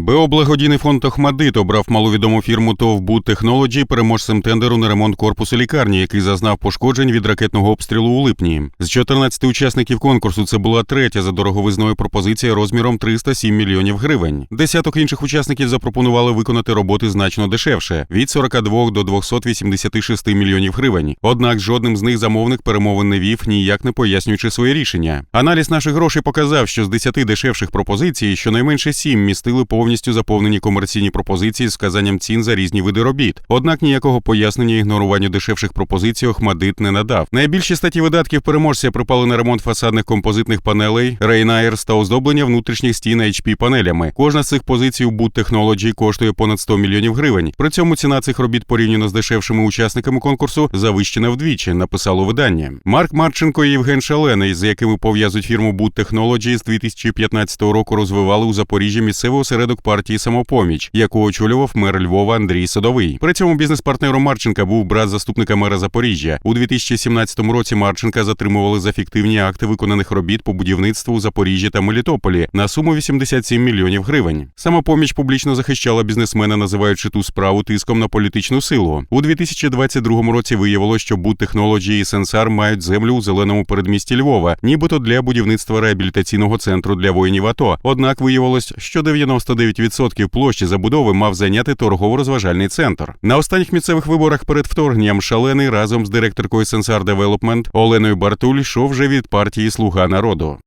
БО благодійний фонд Охмадит обрав маловідому фірму ТОВ Буд Технолоджі переможцем тендеру на ремонт корпусу лікарні, який зазнав пошкоджень від ракетного обстрілу у липні. З 14 учасників конкурсу це була третя за дороговизною пропозиція розміром 307 мільйонів гривень. Десяток інших учасників запропонували виконати роботи значно дешевше від 42 до 286 мільйонів гривень. Однак жодним з них замовник перемовин не вів, ніяк не пояснюючи своє рішення. Аналіз наших грошей показав, що з 10 дешевших пропозицій щонайменше 7 містили повністю заповнені комерційні пропозиції з вказанням цін за різні види робіт. Однак ніякого пояснення ігноруванню дешевших пропозицій Охмадит не надав. Найбільші статті видатків переможця припали на ремонт фасадних композитних панелей, Рейнайерс та оздоблення внутрішніх стін HP панелями. Кожна з цих позицій у Boot Technology коштує понад 100 мільйонів гривень. При цьому ціна цих робіт порівняно з дешевшими учасниками конкурсу завищена вдвічі, написало видання. Марк Марченко і Євген Шалений, з якими пов'язують фірму Boot Technology, з 2015 року розвивали у Запоріжжі місцевий осередок партії Самопоміч, яку очолював мер Львова Андрій Садовий. При цьому бізнес-партнером Марченка був брат заступника мера Запоріжжя. У 2017 році Марченка затримували за фіктивні акти виконаних робіт по будівництву у Запоріжжі та Мелітополі на суму 87 мільйонів гривень. Самопоміч публічно захищала бізнесмена, називаючи ту справу тиском на політичну силу. У 2022 році виявилось, що Буд Технолоджі і Сенсар мають землю у зеленому передмісті Львова, нібито для будівництва реабілітаційного центру для воїнів АТО. Однак виявилось, що 99% площі забудови мав зайняти торгово-розважальний центр. На останніх місцевих виборах перед вторгненням шалений разом з директоркою Сенсар Девелопмент Оленою Бартуль йшов вже від партії Слуга народу.